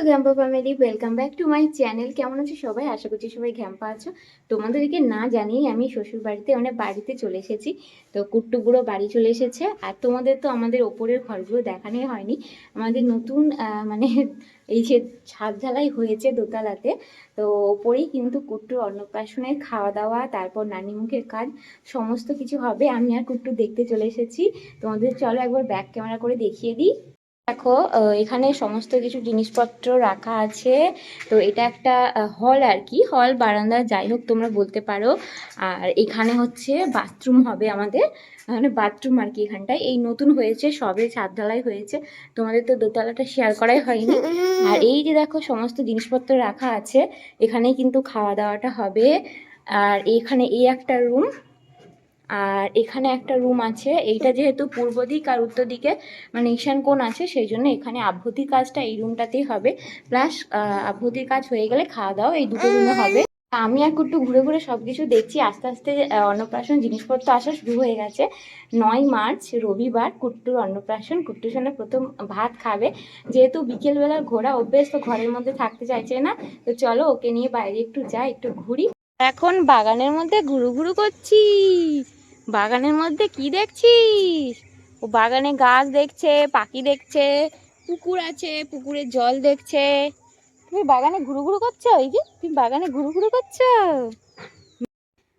Hello ঘ্যাম্পা family welcome back to my channel কেমন আছো সবাই? আশা করছি সবাই ঘ্যাম্পা আছো। তোমাদেরকে না জানিয়ে আমি শ্বশুর বাড়িতে মানে বাড়িতে চলে এসেছি। তো কুট্টুগুলো বাড়ি চলে এসেছে। আর তোমাদের তো আমাদের ওপরের ঘরগুলো দেখানোই হয়নি। আমাদের নতুন মানে এই যে ছাদ ঢালাই হয়েছে দোতলাতে। তো ওপরেই কিন্তু কুট্টুর অন্নপ্রাশনের খাওয়া দাওয়া তারপর নানি মুখের কাজ, সমস্ত কিছু হবে। আমি আর কুট্টু দেখতে চলে এসেছি। তোমাদের চলো একবার ব্যাক ক্যামেরা করে দেখিয়ে দিই। দেখো এখানে সমস্ত কিছু জিনিসপত্র রাখা আছে। তো এটা একটা হল আর কি। হল বারান্দা, যাই হোক তোমরা বলতে পারো। আর এখানে হচ্ছে বাথরুম হবে আমাদের। মানে বাথরুম আর কি এখানটায়। এই নতুন হয়েছে, সবে ছাদ ঢালাই হয়েছে। তোমাদের তো দোতলাটা শেয়ার করাই হয়নি। আর এই যে দেখো, সমস্ত জিনিসপত্র রাখা আছে। এখানেই কিন্তু খাওয়া দাওয়াটা হবে। আর এখানে এই একটা রুম আর এখানে একটা রুম আছে। এইটা যেহেতু পূর্ব দিক আর উত্তর দিকে মানে ঈশান কোণ আছে, সেই জন্য এখানে আভ্যতির কাজটা এই রুমটাতেই হবে। প্লাস আভ্যতির কাজ হয়ে গেলে খাওয়া দাওয়া এই দুটো রুমে হবে। আমি একটু ঘুরে ঘুরে সব কিছু দেখছি। আস্তে আস্তে অন্নপ্রাশন জিনিসপত্র আসা শুরু হয়ে গেছে। নয় মার্চ, রবিবার, কুট্টুর অন্নপ্রাশন। কুট্টুর সঙ্গে প্রথম ভাত খাবে। যেহেতু বিকেলবেলার ঘোরা অভ্যেস, তো ঘরের মধ্যে থাকতে চাইছে না। তো চলো ওকে নিয়ে বাইরে একটু যাই, একটু ঘুরি। এখন বাগানের মধ্যে ঘুরু ঘুরু করছি। বাগানের মধ্যে কি দেখছিস? ও বাগানে গাছ দেখছে পাখি দেখছে পুকুর আছে পুকুরে জল দেখছে। তুমি বাগানে ঘুরু ঘুরু করছ? এই যে তুমি বাগানে ঘুরু ঘুরু করছ?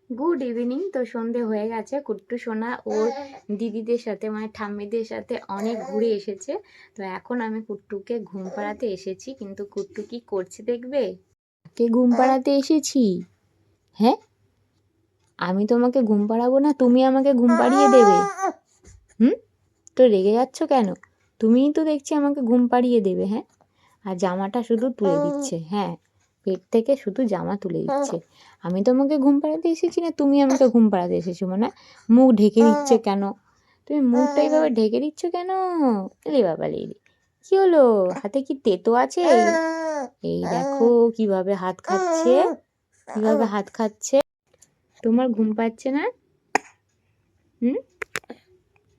গুড ইভিনিং তো সন্ধে হয়ে গেছে। কুট্টু সোনা ওর দিদিদের সাথে মানে ঠাম্মিদের সাথে অনেক ঘুরে এসেছে। তো এখন আমি কুট্টুকে ঘুম পাড়াতে এসেছি। কিন্তু কুট্টু কি করছে দেখবে? কে ঘুম পাড়াতে এসেছি? হ্যাঁ? আমি তোমাকে ঘুম পাড়াবো না, তুমি আমাকে ঘুম পাড়িয়ে দেবে। হুম? তো রেগে যাচ্ছ কেন? তুমিই তো দেখছি আমাকে ঘুম পাড়িয়ে দেবে হ্যাঁ? আর জামাটা শুধু তুলে দিচ্ছে হ্যাঁ। পেট থেকে শুধু জামা তুলে দিচ্ছে। আমি তোমাকে ঘুম পাড়াতে এসেছি না, তুমি আমাকে ঘুম পাড়াতে এসেছ মানে মুখ ঢেকে দিচ্ছে কেন? তুমি মুখটা এইভাবে ঢেকে দিচ্ছ কেন? এলে বাবা লেলি কি হলো? হাতে কি তেতো আছে? এই দেখো কীভাবে হাত খাচ্ছে, কীভাবে হাত খাচ্ছে। তোমার ঘুম পাচ্ছে না? হুম?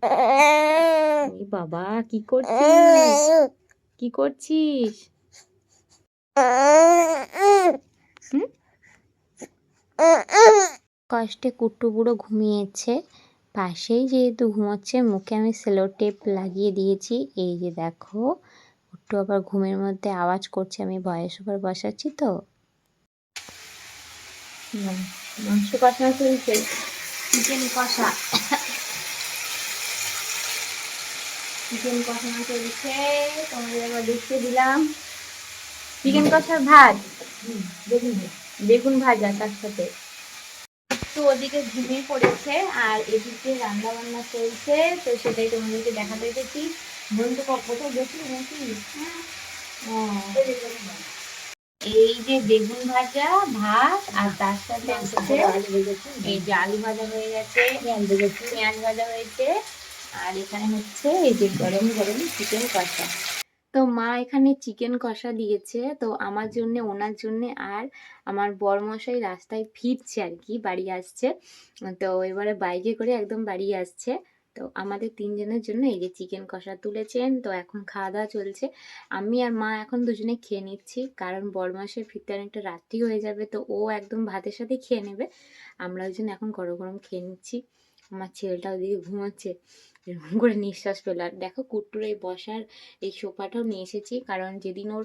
বাবা কি করছিস? কি করছিস? হুম? কষ্টে কুট্টু বুড়ো ঘুমিয়েছে। পাশেই যেহেতু ঘুমোচ্ছে মুখে আমি সেলো টেপ লাগিয়ে দিয়েছি। এই যে দেখো কুট্টু আবার ঘুমের মধ্যে আওয়াজ করছে আমি বয়স ওপর বসাচ্ছি তো। হুম, মাংস কষা চলছে। চিকেন কষা। চিকেন কষানো চলছে তোমাদের এবার দেখিয়ে দিলাম। চিকেন কষার ভাত? বেগুন ভাজা তার সাথে। একটু ওদিকে ঘুমিয়ে পড়েছে আর এদিকে রান্না বান্না চলছে তো সেটাই তোমাদেরকে দেখাতে এসেছি। বন্ধু কোথাও গেছিল নাকি? ও। এই যে বেগুন ভাজা ভাত আর তার সাথে হচ্ছে এই যে আলু ভাজা হয়ে গেছে পেঁয়াজ ভাজা হয়েছে আর এখানে হচ্ছে এই যে গরম গরম চিকেন কষা। তো মা এখানে চিকেন কষা দিয়েছে তো আমার জন্য ওনার জন্য আর আমার বরমশাই রাস্তায় ফিরছে আর কি বাড়ি আসছে। তো এবারে বাইকে করে একদম বাড়ি আসছে। তো আমাদের তিনজনের জন্য এই যে চিকেন কষা তুলেছেন, তো এখন খাওয়া দাওয়া চলছে। আমি আর মা এখন দুজনে খেয়ে নিচ্ছি, কারণ বরমাসের ফিরতে অনেকটা রাত্রি হয়ে যাবে, তো ও একদম ভাতের সাথে খেয়ে নেবে। আমরা ওই জন্য এখন গরম গরম খেয়ে নিচ্ছি। আমার ছেলেটা ওদিকে ঘুমাচ্ছে, এরকম করে নিঃশ্বাস পেল আর দেখো কুট্টুর এই বসার এই সোফাটাও নিয়ে এসেছি, কারণ যেদিন ওর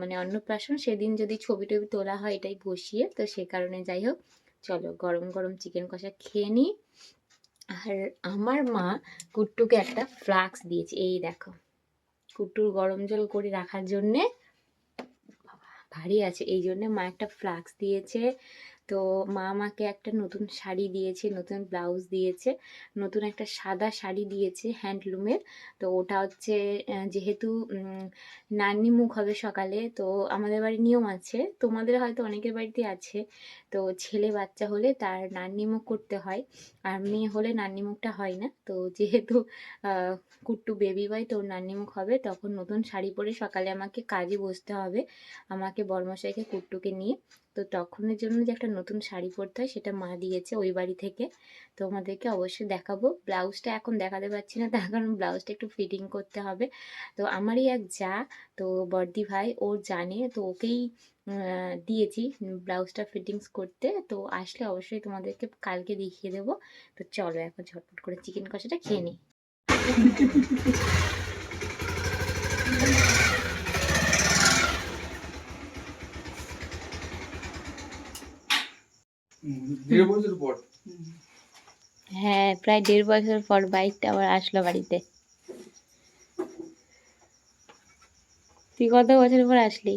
মানে অন্নপ্রাশন, সেদিন যদি ছবি টবি তোলা হয় এটাই বসিয়ে, তো সে কারণে যাই হোক, চলো গরম গরম চিকেন কষা খেয়ে নিই। আর আমার মা কুট্টুকে একটা ফ্লাক্স দিয়েছে। এই দেখো, কুট্টুর গরম জল করে রাখার জন্যে ভারী আছে। এই জন্যে মা একটা ফ্লাক্স দিয়েছে। তো মা আমাকে একটা নতুন শাড়ি দিয়েছে, নতুন ব্লাউজ দিয়েছে, নতুন একটা সাদা শাড়ি দিয়েছে হ্যান্ডলুমের তো ওটা হচ্ছে যেহেতু নান্নি মুখ হবে সকালে, তো আমাদের বাড়ি নিয়ম আছে। তোমাদের হয়তো অনেকের বাড়িতে আছে। তো ছেলে বাচ্চা হলে তার নান্নি মুখ করতে হয়, আর মেয়ে হলে নান্নি মুখটা হয় না। তো যেহেতু কুট্টু বেবি বয় তো নান্নি মুখ হবে, তখন নতুন শাড়ি পরে সকালে আমাকে কাজে বসতে হবে। আমাকে বর্মশাইকে, কুট্টুকে নিয়ে। তো তখনের জন্য যে একটা নতুন শাড়ি পরতে হয়, সেটা মা দিয়েছে ওই বাড়ি থেকে। তো তোমাদেরকে অবশ্যই দেখাবো। ব্লাউজটা এখন দেখাতে পারছি না, তার কারণ ব্লাউজটা একটু ফিটিং করতে হবে। তো আমারই এক যা, তো বর্দি ভাই ওর জানে, তো ওকেই দিয়েছি ব্লাউজটা ফিটিংস করতে। তো আসলে অবশ্যই তোমাদেরকে কালকে দেখিয়ে দেবো। তো চলো এখন ঝটপট করে চিকেন কষাটা খেয়ে নিই। দেড় বছর পর? হ্যাঁ প্রায় দেড় বছর পর বাইকটা আবার আসলো বাড়িতে। তুই কত বছর পর আসলি?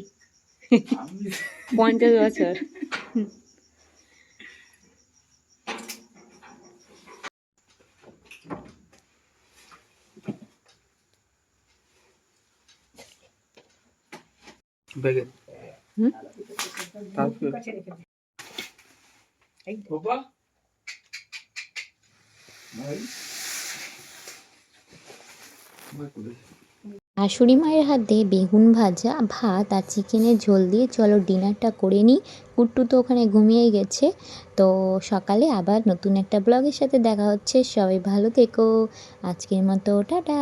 পঞ্চাশ বছর। ব্যাগে। হুম? কোথায়? শাশুড়ি মায়ের হাতে বেগুন ভাজা ভাত আর চিকেনের ঝোল দিয়ে চলো ডিনারটা করে নিই। কুট্টু তো ওখানে ঘুমিয়ে গেছে। তো সকালে আবার নতুন একটা ব্লগের সাথে দেখা হচ্ছে। সবাই ভালো থেকো। আজকের মতো টাটা।